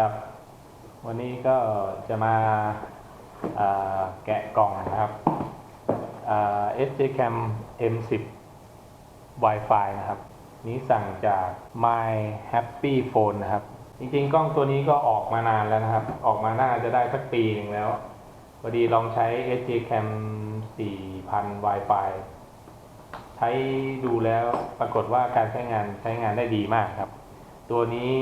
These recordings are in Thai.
ครับ วันนี้ก็จะมาาแกะกล่องนะครับ SJ Cam M10 Wi-Fi นะครับ นี้สั่งจาก My Happy Phone นะครับ จริงๆ กล้องตัวนี้ก็ออกมานานแล้วนะครับ ออกมาน่าจะได้สักปีหนึ่งแล้วพอดีลองใช้ SJ Cam 4000 Wi-Fi ใช้ดูแล้วปรากฏว่าการใช้งานใช้งานได้ดีมากครับ ตัวนี้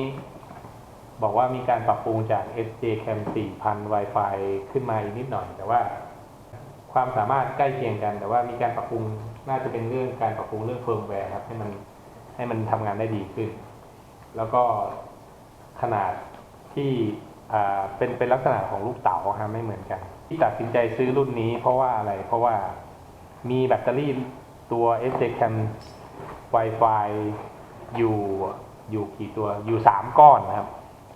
บอกว่ามีการปรับปรุงจาก SJ Cam 4000 Wi-Fi ขึ้นมาอีกนิดหน่อย แต่ว่าความสามารถใกล้เคียงกัน แต่ว่ามีการปรับปรุงน่าจะเป็นเรื่องการปรับปรุงเรื่องเฟิร์มแวร์ครับให้มันให้มันทำงานได้ดีขึ้น แล้วก็ขนาดที่เป็นเป็นลักษณะของลูกเต๋าครับไม่เหมือนกัน ที่ตัดสินใจซื้อรุ่นนี้เพราะว่าอะไรเพราะว่ามีแบตเตอรี่ตัว SJ Cam Wi-Fi อยู่อยู่กี่ตัวอยู่สามก้อนนะครับ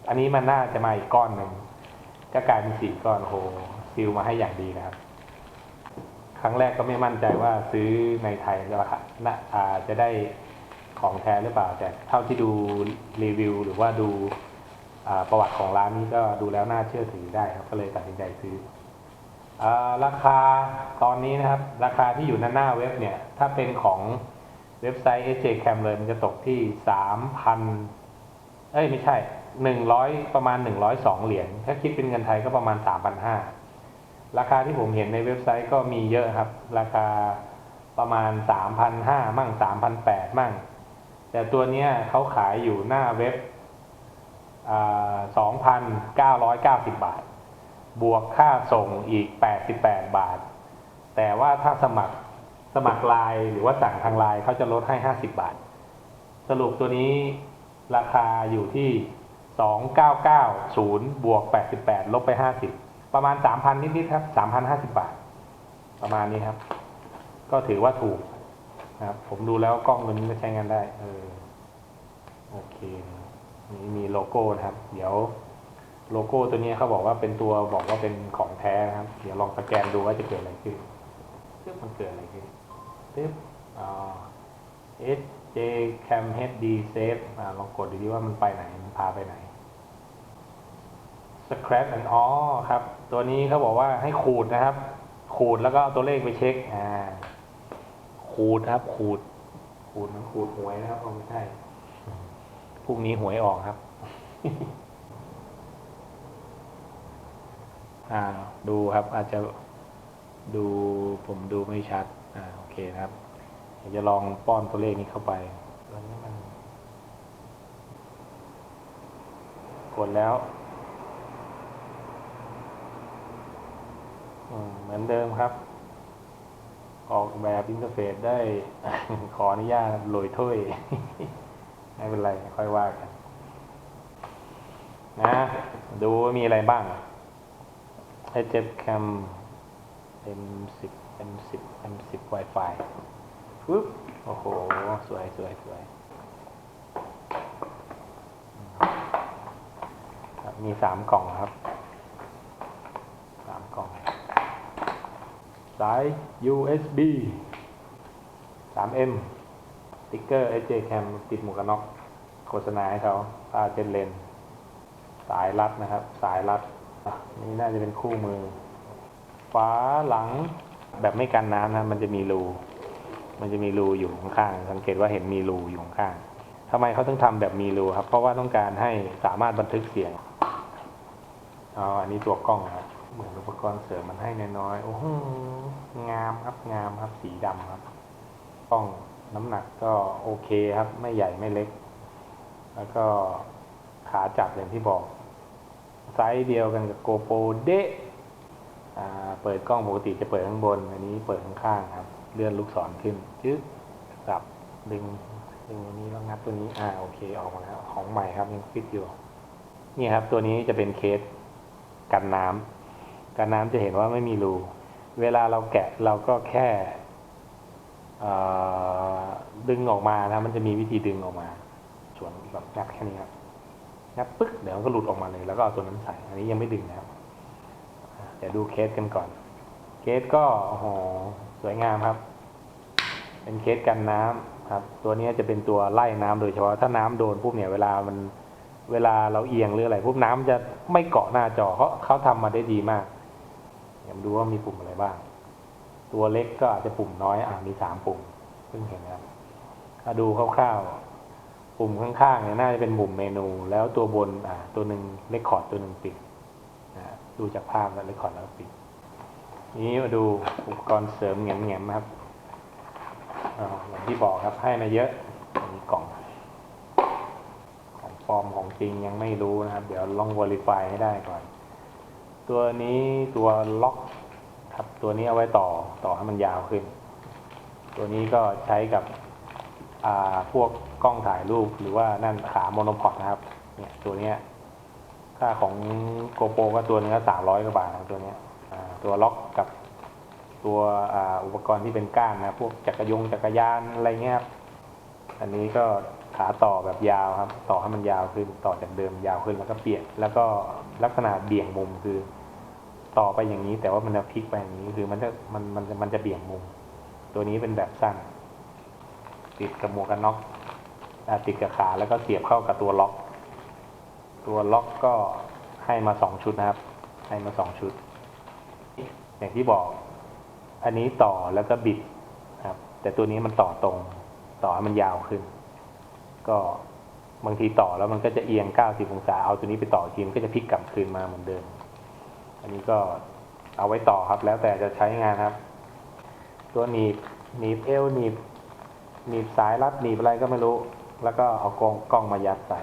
อันนี้มันน่าจะมาอีกก้อนหนึ่งก็กลายเป็นสี่ก้อนโหซิลมาให้อย่างดีนะครับ ครั้งแรกก็ไม่มั่นใจว่าซื้อในไทยราคาน่าอ่าจะได้ของแท้หรือเปล่า แต่เท่าที่ดูรีวิว หรือว่าดูประวัติของร้านนี้ก็ดูแล้วน่าเชื่อถือได้ครับ ก็เลยตัดสินใจซื้ออราคาตอนนี้นะครับ ราคาที่อยู่หน้าหน้าเว็บเนี่ย ถ้าเป็นของเว็บไซต์ SJ Cam เลยมันจะตกที่สามพันเอ้ยไม่ใช่ หนึ่งร้อยประมาณหนึ่งร้อยสองเหรียญถ้าคิดเป็นเงินไทยก็ประมาณสามพันห้าราคาที่ผมเห็นในเว็บไซต์ก็มีเยอะครับ ราคาประมาณ3,500มั่ง3,800มั่ง แต่ตัวเนี้ยเขาขายอยู่หน้าเว็บสอ่า2,990บบาท บวกค่าส่งอีก88บแปดบาท แต่ว่าถ้าสมัครสมัครไลน์หรือว่าสั่งทางไลน์เขาจะลดให้50บาท สรุปตัวนี้ราคาอยู่ที่ 2990 บวก 88 ลบไป 50 ประมาณ 3,000 นิดๆครับ 3,050 บาท ประมาณนี้ครับ ก็ถือว่าถูกนะครับ ผมดูแล้วกล้องตัวนี้ก็ใช้งานได้ เออ โอเค นี่มีโลโก้นะครับ เดี๋ยวโลโก้ตัวนี้เขาบอกว่าเป็นตัวบอกว่าเป็นของแท้นะครับ เดี๋ยวลองสแกนดูว่าจะเกิดอะไรขึ้นปึ๊บมันเกิดอะไรขึ้นปึ๊บอ่า SJ Cam HD Safe อ่าลองกดดูดิว่ามันไปไหน พาไปไหน Scratch and อ๋อครับ ตัวนี้เขาบอกว่าให้ขูดนะครับ ขูดแล้วก็เอาตัวเลขไปเช็ค อ่า ขูดครับ ขูด ขูดมันขูดหวยนะครับเอาไม่ใช่พรุ่งนี้หวยออกครับ อ่า ดูครับ อาจจะดูผมดูไม่ชัด อ่า โอเคครับ จะลองป้อนตัวเลขนี้เข้าไปตัวนี้มัน กดแล้ว เหมือนเดิมครับ ออกแบบอินเทอร์เฟซได้ ขออนุญาตโรยถ้วยไม่เป็นไร ค่อยว่ากัน นะ ดูมีอะไรบ้างไอเจ็บแคม M10 M10 M10 Wi-Fi ปึ๊บ โอ้โห สวยสวยสวยครับ มีสามกล่องครับสามกล่อง สาย USB 3M ติ๊กเกอร์ SJ Cam ติดหมวกกันน็อกโฆษณาให้เขาผ้าเจนเลน สายรัดนะครับ สายรัด นี่น่าจะเป็นคู่มือ ฝาหลังแบบไม่กันน้ำนะ มันจะมีรู มันจะมีรูอยู่ข้างๆ สังเกตว่าเห็นมีรูอยู่ข้างๆทำไมเขาต้องทำแบบมีรูครับ เพราะว่าต้องการให้สามารถบันทึกเสียง อ๋ออันนี้ตัวกล้องครับเหมือนอุปกรณ์เสริมมันให้น้อยๆโอ้โหงามครับงามครับสีดำครับกล้องน้ำหนักก็โอเคครับ ไม่ใหญ่ไม่เล็ก แล้วก็ขาจับอย่างที่บอก ไซส์เดียวกันกับโกโปรเดะเปิดกล้องปกติจะเปิดข้างบน อันนี้เปิดข้างๆครับ เลื่อนลูกศรขึ้นจึ๊กสับดึงดึงอันนี้แล้วงัดตัวนี้อ่าโอเคออกมาแล้วของใหม่ครับยังฟิตอยู่นี่ครับ ตัวนี้จะเป็นเคส กันน้ำกันน้ำจะเห็นว่าไม่มีรูเวลาเราแกะเราก็แค่ดึงออกมานะมันจะมีวิธีดึงออกมาส่วนแบบงัดแค่นี้ครับงัดปึ๊กเดี๋ยวมันก็หลุดออกมาเลย แล้วก็เอาตัวนั้นใส่อันนี้ยังไม่ดึงนะครับเดี๋ยวดูเคสกันก่อน เคสก็โอ้โหสวยงามครับ เป็นเคสกันน้ำครับ ตัวนี้จะเป็นตัวไล่น้ำโดยเฉพาะถ้าน้ำโดนปุ๊บเนี่ยเวลามัน เวลาเราเอียงหรืออะไรพวกน้ำจะไม่เกาะหน้าจอเขาเขาทำมาได้ดีมากเดี๋ยวมาดูว่ามีปุ่มอะไรบ้าง ตัวเล็กก็อาจจะปุ่มน้อยอ่ามีสามปุ่มเพิ่งเห็นนะครับถ้าดูคร่าวๆปุ่มข้างๆเนี่ยน่าจะเป็นปุ่มเมนู แล้วตัวบนอ่าตัวหนึ่งเลคคอร์ดตัวหนึ่งปิดนะดูจากภาพแล้วเลคคอร์ดแล้วปิด นี้มาดูอุปกรณ์เสริมแง่มๆนะครับอ่าอย่างที่บอกครับให้มาเยอะมีกล่อง ของปลอมของจริงยังไม่รู้นะครับ เดี๋ยวลอง verify ให้ได้ก่อน ตัวนี้ตัวล็อกครับตัวนี้เอาไว้ต่อต่อให้มันยาวขึ้น ตัวนี้ก็ใช้กับพวกกล้องถ่ายรูปหรือว่านั่นขาโมโนพอดนะครับ เนี่ยตัวเนี้ยค่าของโกโปรก็ตัวนึงก็สามร้อยกว่าบาทนะตัวเนี้ยตัวล็อกกับตัวอ,อุปกรณ์ที่เป็นก้านนะพวกจักรยงจักรยานอะไรเงี้ยครับอันนี้ก็ ขาต่อแบบยาวครับ ต่อให้มันยาวขึ้นต่อจากเดิมยาวขึ้นแล้วก็เปลี่ยนแล้วก็ลักษณะเบี่ยงมุมคือ ต่อไปอย่างนี้แต่ว่ามันจะพลิกไปอย่างนี้คือมันจะมันมันจะมันจะเบี่ยงมุม ตัวนี้เป็นแบบสั้น ติดกับหมวกกันน็อกติดกับขาแล้วก็เสียบเข้ากับตัวล็อก ตัวล็อกก็ให้มาสองชุดนะครับ ให้มาสองชุด อย่างที่บอกอันนี้ต่อแล้วก็บิดครับ แต่ตัวนี้มันต่อตรง ต่อให้มันยาวขึ้น ก็บางทีต่อแล้วมันก็จะเอียง 90 องศา เอาตัวนี้ไปต่อทีมก็จะพลิกกลับคืนมาเหมือนเดิม อันนี้ก็เอาไว้ต่อครับ แล้วแต่จะใช้งานครับ ตัวหนีบหนีบเอวหนีบหนีบสายรัดหนีบอะไรก็ไม่รู้ แล้วก็เอากล้องกล้องมายัดใส่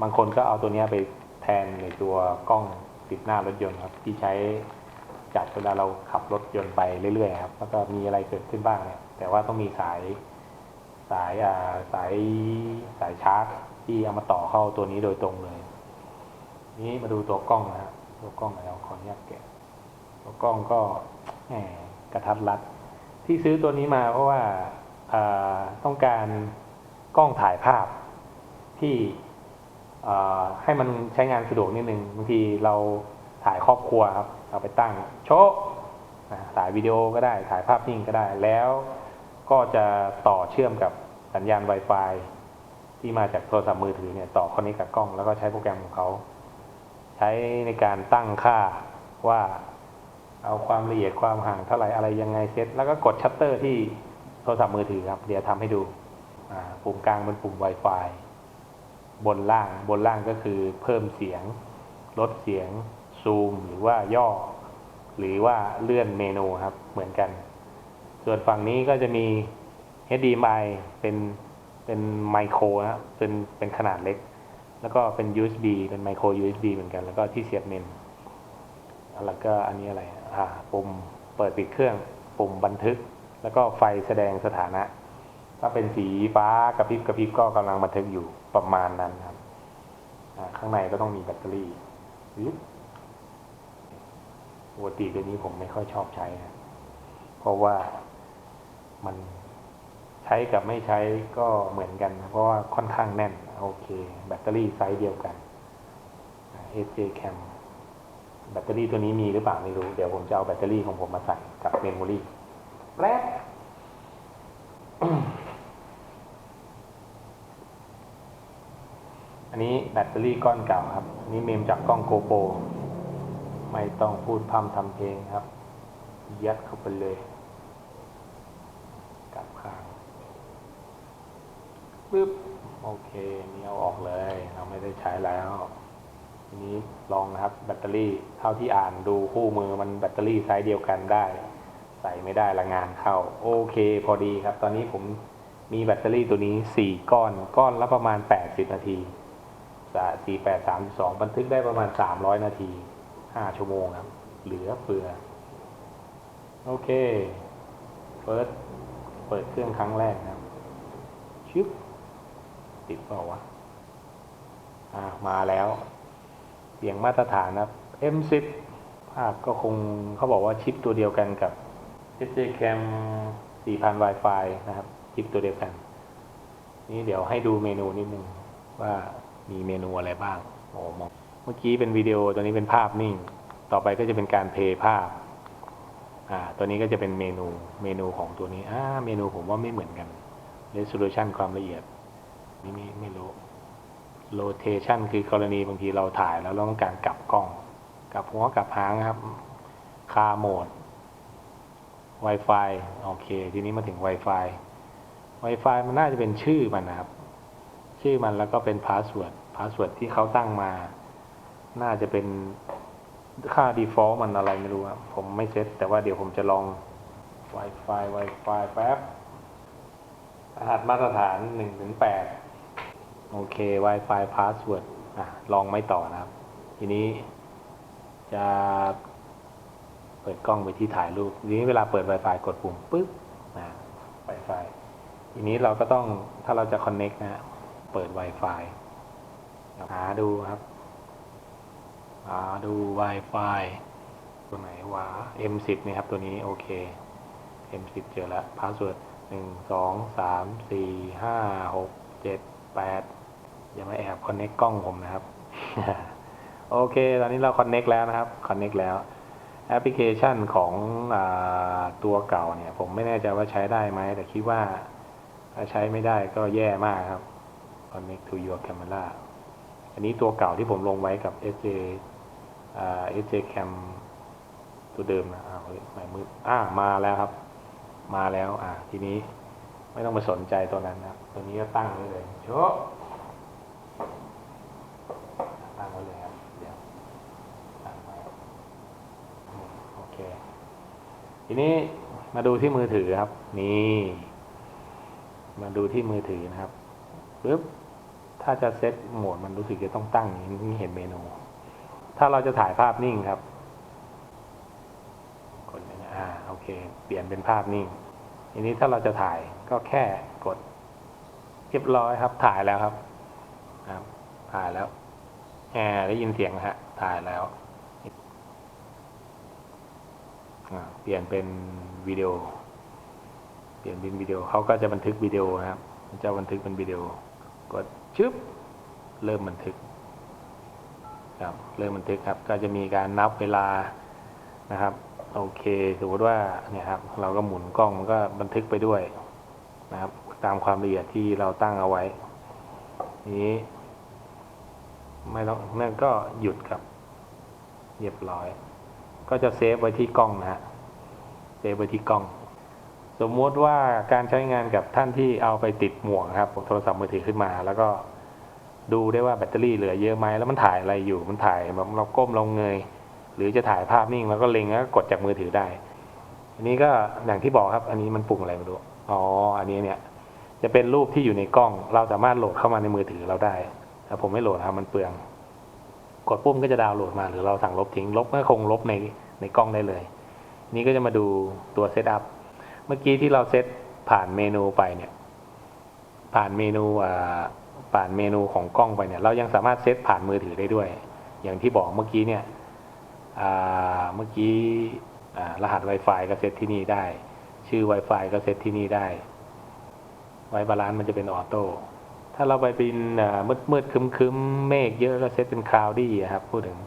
บางคนก็เอาตัวนี้ไปแทนในตัวกล้องติดหน้ารถยนต์ครับ ที่ใช้จัดเวลาเราขับรถยนต์ไปเรื่อยๆครับ แล้วก็มีอะไรเกิดขึ้นบ้างเนี่ยแต่ว่าต้องมีสาย สายอ่าสายสายชาร์จที่เอามาต่อเข้าตัวนี้โดยตรงเลย นี้มาดูตัวกล้องนะครับตัวกล้องแล้วขออนุญาตแกะตัวกล้องก็แหมกระทัดรัด ที่ซื้อตัวนี้มาเพราะว่าอ่าต้องการกล้องถ่ายภาพที่อ่าให้มันใช้งานสะดวกนิดนึงบางทีเราถ่ายครอบครัวครับเอาไปตั้งโชว์อ่าถ่ายวิดีโอก็ได้ถ่ายภาพนิ่งก็ได้แล้วก็จะต่อเชื่อมกับ สัญญาณ Wi-Fi ที่มาจากโทรศัพท์มือถือเนี่ยต่อคอนเนคกับกล้อง แล้วก็ใช้โปรแกรมของเขา ใช้ในการตั้งค่าว่าเอาความละเอียดความห่างเท่าไหร่อะไรยังไงเซตแล้วก็กดชัตเตอร์ที่โทรศัพท์มือถือครับ เดี๋ยวทำให้ดูปุ่มกลางเป็นปุ่ม Wi-Fi บนล่างบนล่างก็คือเพิ่มเสียง ลดเสียง ซูม หรือว่าย่อ หรือว่าเลื่อนเมนูครับเหมือนกัน ส่วนฝั่งนี้ก็จะมี HDMI เป็นเป็นไมโครนะครับเป็นเป็นขนาดเล็ก แล้วก็เป็น USB เป็นไมโคร USB เหมือนกัน แล้วก็ที่เสียบเมนแล้วก็อันนี้อะไรอ่าปุ่มเปิดปิดเครื่องปุ่มบันทึก แล้วก็ไฟแสดงสถานะ ถ้าเป็นสีฟ้ากระพริบกระพริบก็กำลังบันทึกอยู่ประมาณนั้นครับอ่าข้างในก็ต้องมีแบตเตอรี่ยึดปกติตัวนี้ผมไม่ค่อยชอบใช้นะเพราะว่ามัน ใช้กับไม่ใช้ก็เหมือนกันนะเพราะว่าค่อนข้างแน่น โอเค แบตเตอรี่ไซส์เดียวกัน SJ Cam แบตเตอรี่ตัวนี้มีหรือเปล่าไม่รู้ เดี๋ยวผมจะเอาแบตเตอรี่ของผมมาใส่กับเมมโมรี่แป๊บอันนี้แบตเตอรี่ก้อนเก่าครับนนี้เมมจากกล้องโกโปรไม่ต้องพูดพร่ำทำเพลงครับ ยัดเข้าไปเลย กลับข้าง ปึ๊บโอเคนี่เอาออกเลยเราไม่ได้ใช้แล้ว ทีนี้ลองนะครับแบตเตอรี่เท่าที่อ่านดูคู่มือมันแบตเตอรี่ไซส์เดียวกันได้ ใส่ไม่ได้ละงานเข้า โอเคพอดีครับ ตอนนี้ผมมีแบตเตอรี่ตัวนี้สี่ก้อนก้อนละประมาณแปดสิบนาทีสี่แปดสามสองบันทึกได้ประมาณสามร้อยนาทีห้าชั่วโมงครับ เหลือเฟือ โอเคเปิดเปิดเครื่องครั้งแรกนะครับ ชึบ ติดเปล่าวะอ่ามาแล้วเสียงมาตรฐานนะครับ M10 ภาพก็คงเขาบอกว่าชิปตัวเดียวกันกับ SJ Cam 4000 Wi-Fi นะครับ ชิปตัวเดียวกัน นี่เดี๋ยวให้ดูเมนูนิดนึง ว่ามีเมนูอะไรบ้างโอ้มองเมื่อกี้เป็นวิดีโอตัวนี้เป็นภาพนิ่ง ต่อไปก็จะเป็นการเพย์ภาพอ่าตัวนี้ก็จะเป็นเมนูเมนูของตัวนี้อ่าเมนูผมว่าไม่เหมือนกัน resolution ความละเอียด นี่ไม่ไม่รู้ rotation คือกรณีบางทีเราถ่ายแล้วเราต้องการกลับกล้อง กลับหัวกลับหางครับ คาโหมด Wi-Fi โอเค ทีนี้มาถึง Wi-Fi Wi-Fi มันน่าจะเป็นชื่อมันนะครับ ชื่อมันแล้วก็เป็นพาสเวิร์ดพาสเวิร์ดที่เขาตั้งมา น่าจะเป็นค่า default มันอะไรไม่รู้ครับผมไม่เซตแต่ว่าเดี๋ยวผมจะลอง Wi-Fi Wi-Fi แป๊บรหัสมาตรฐาน1ถึง8 โอเค Wi-Fi password อะลองไม่ต่อนะครับ ทีนี้จะเปิดกล้องไปที่ถ่ายรูป ทีนี้เวลาเปิด Wi-Fi กดปุ่มปึ๊บนะ Wi-Fi ทีนี้เราก็ต้องถ้าเราจะ connect นะ เปิด Wi-Fi หาดูครับ หาดู Wi-Fi ตัวไหนวะ M10 นี่ครับตัวนี้โอเค M10 เจอแล้ว password หนึ่งสองสามสี่ห้าหกเจ็ดแปด อย่ามาแอบคอนเน็กกล้องผมนะครับ โอเค ตอนนี้เราคอนเน็กแล้วนะครับคอนเน็กแล้วแอปพลิเคชันของอตัวเก่าเนี่ย ผมไม่แน่ใจว่าใช้ได้ไหม แต่คิดว่าถ้าใช้ไม่ได้ก็แย่มากครับ connect to your camera อันนี้ตัวเก่าที่ผมลงไว้กับ SJ อ่า SJ Cam ตัวเดิมนะอ้าวเฮ้ยม่มืดอ่ามาแล้วครับ มาแล้ว อ่า ทีนี้ไม่ต้องไปสนใจตัวนั้นนะครับตัวนี้ก็ตั้งไว้เลยโชะตั้งไว้เลยครับ เดี๋ยวตั้งไว้อืมโอเค ทีนี้มาดูที่มือถือครับ นี่ มาดูที่มือถือนะครับปึ๊บถ้าจะเซตโหมดมันรู้สึกจะต้องตั้งนี้เห็นเมนู ถ้าเราจะถ่ายภาพนิ่งครับกดอ่างนี้อ่าโอเค เปลี่ยนเป็นภาพนิ่งทีนี้ถ้าเราจะถ่ายก็แค่กดเรียบร้อยครับ ถ่ายแล้วครับครับถ่ายแล้วแหมได้ยินเสียงฮะ ถ่ายแล้ว อ่า เปลี่ยนเป็นวิดีโอ เปลี่ยนเป็นวิดีโอเขาก็จะบันทึกวิดีโอนะครับจะบันทึกเป็นวิดีโอกดชึบเริ่มบันทึกครับเริ่มบันทึกครับ ก็จะมีการนับเวลานะครับ โอเคสมมติว่าเนี่ยครับ เราก็หมุนกล้องมันก็บันทึกไปด้วยนะครับ ตามความละเอียดที่เราตั้งเอาไว้ นี้ ไม่ต้องนั่นก็หยุดครับเรียบร้อย ก็จะเซฟไว้ที่กล้องนะฮะเซฟไว้ที่กล้อง สมมติว่าการใช้งานกับท่านที่เอาไปติดหมวกครับโทรศัพท์มือถือขึ้นมา แล้วก็ดูได้ว่าแบตเตอรี่เหลือเยอะไหมแล้วมันถ่ายอะไรอยู่มันถ่ายแบบเราก้มลงเงย หรือจะถ่ายภาพนิ่งแล้วก็เล็งแล้วก็กดจากมือถือได้ อันนี้ก็อย่างที่บอกครับ อันนี้มันปุ่มอะไรไม่รู้อ๋ออันนี้เนี่ย จะเป็นรูปที่อยู่ในกล้อง เราสามารถโหลดเข้ามาในมือถือเราได้แต่ผมไม่โหลดครับมันเปลือง กดปุ่มก็จะดาวน์โหลดมา หรือเราสั่งลบทิ้งลบก็คงลบในในกล้องได้เลย นี่ก็จะมาดูตัวเซตอัพเมื่อกี้ที่เราเซตผ่านเมนูไปเนี่ยผ่านเมนูผ่านเมนูของกล้องไปเนี่ยเรายังสามารถเซตผ่านมือถือได้ด้วย อย่างที่บอกเมื่อกี้เนี่ยเมื่อกี้รหัส Wi-Fi ก็เซตที่นี่ได้ ชื่อ Wi-Fi ก็เซตที่นี่ได้ ไว้บาลานซ์มันจะเป็นออโต้ ถ้าเราไปเป็นมืดมืดคึมคึมเมฆเยอะก็เซตเป็นคลาวดี้ครับพูดถึง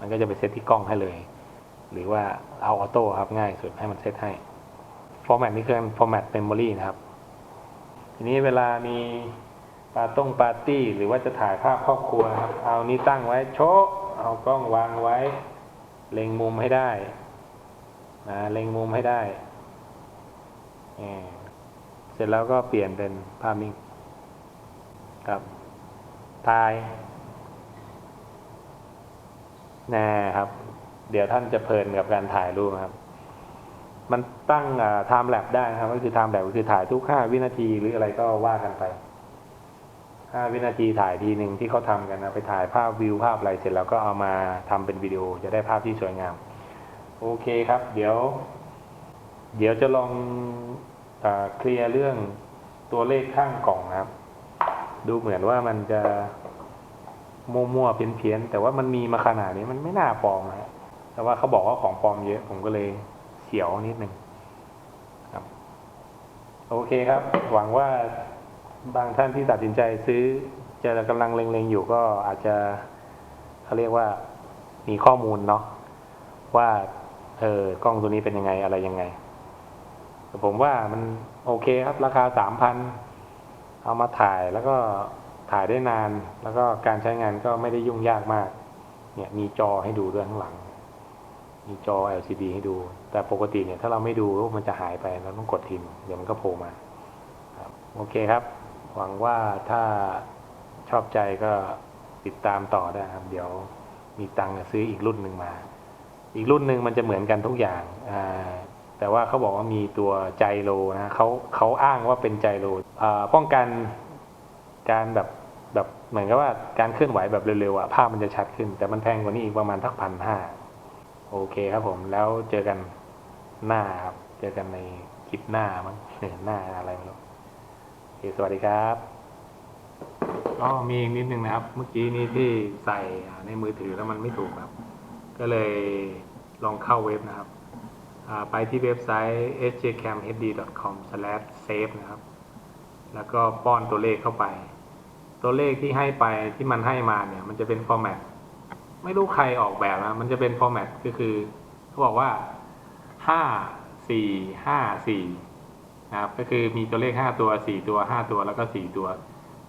มันก็จะไปเซตที่กล้องให้เลย หรือว่าเอาออโต้ครับง่ายสุดให้มันเซตให้ฟอร์แมตนี่คือฟอร์แมตเมมโมรีนะครับทีนี้เวลามีปาต้งปาร์ตี้หรือว่าจะถ่ายภาพครอบครัวครับ เอานี้ตั้งไว้โชะเอากล้องวางไว้ เล็งมุมให้ได้นะเล็งมุมให้ได้เอ่อเสร็จแล้วก็เปลี่ยนเป็นภาพนิ่ง ครับถ่ายแน่ครับ เดี๋ยวท่านจะเพลินกับการถ่ายรูปครับ มันตั้งไทม์แลปได้นะครับ ก็คือไทม์แลปก็คือถ่ายทุกห้าวินาทีหรืออะไรก็ว่ากันไปห้าวินาทีถ่ายทีหนึ่งที่เขาทำกันนะไปถ่ายภาพวิวภาพอะไรเสร็จแล้วก็เอามาทำเป็นวิดีโอจะได้ภาพที่สวยงาม โอเคครับ เดี๋ยว เดี๋ยวจะลองอเคลียร์เรื่องตัวเลขข้างกล่องนะครับ ดูเหมือนว่ามันจะมั่วๆเพี้ยนๆแต่ว่ามันมีมาขนาดนี้มันไม่น่าปลอมนะแต่ว่าเขาบอกว่าของปลอมเยอะ ผมก็เลยเสียวนิดนึงครับ โอเคครับ หวังว่าบางท่านที่ตัดสินใจซื้อ จะกำลังเล็งๆอยู่ก็อาจจะเขาเรียกว่ามีข้อมูลเนาะว่าเออกล้องตัวนี้เป็นยังไงอะไรยังไงแต่ผมว่ามันโอเคครับ ราคาสามพัน เอามาถ่ายแล้วก็ถ่ายได้นาน แล้วก็การใช้งานก็ไม่ได้ยุ่งยากมาก เนี่ยมีจอให้ดูด้วยข้างหลัง มีจอ LCD ให้ดู แต่ปกติเนี่ยถ้าเราไม่ดูมันจะหายไปเราต้องกดทิมเดี๋ยวมันก็โผล่มาโอเคครับ หวังว่าถ้าชอบใจก็ติดตามต่อได้ครับ เดี๋ยวมีตังค์จะซื้ออีกรุ่นหนึ่งมา อีกรุ่นหนึ่งมันจะเหมือนกันทุกอย่างอ่า แต่ว่าเขาบอกว่ามีตัวไจโรนะเขาเขาอ้างว่าเป็นไจโรป้องกันการแบบแบบเหมือนกับว่าการเคลื่อนไหวแบบเร็วๆอะภาพมันจะชัดขึ้น แต่มันแพงกว่านี้อีกประมาณทักพันห้าโอเคครับผมแล้วเจอกันหน้าครับเจอกันในคลิปหน้ามั้งเออหน้าอะไรไม่รู้โอเคสวัสดีครับก็มีอีกนิดนึงนะครับ เมื่อกี้นี้ที่ใส่ในมือถือแล้วมันไม่ถูกครับ ก็เลยลองเข้าเว็บนะครับ ไปที่เว็บไซต์ sjcamhd.com/save นะครับ แล้วก็ป้อนตัวเลขเข้าไป ตัวเลขที่ให้ไปที่มันให้มาเนี่ย มันจะเป็นฟอร์แมตไม่รู้ใครออกแบบนะมันจะเป็นฟอร์แมตก็คือเขาบอกว่าห้าสี่ห้าสี่นะครับ ก็คือมีตัวเลขห้าตัวสี่ตัวห้าตัวแล้วก็สี่ตัว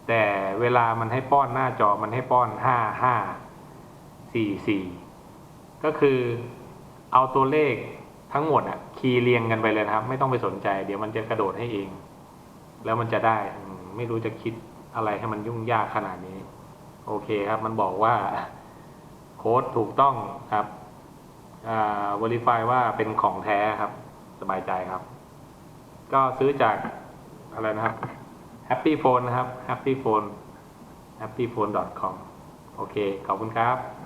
แต่เวลามันให้ป้อนหน้าจอมันให้ป้อนห้าห้าสี่สี่ก็คือเอาตัวเลข ทั้งหมดอะ คีย์เรียงกันไปเลยนะครับ ไม่ต้องไปสนใจ เดี๋ยวมันจะกระโดดให้เอง แล้วมันจะได้ไม่รู้จะคิดอะไรให้มันยุ่งยากขนาดนี้ โอเคครับ มันบอกว่าโค้ดถูกต้องครับอ่า verify ว่าเป็นของแท้ครับ สบายใจครับ ก็ซื้อจากอะไรนะครับ Happy Phone นะครับ Happy Phone happyphone.com โอเค ขอบคุณครับ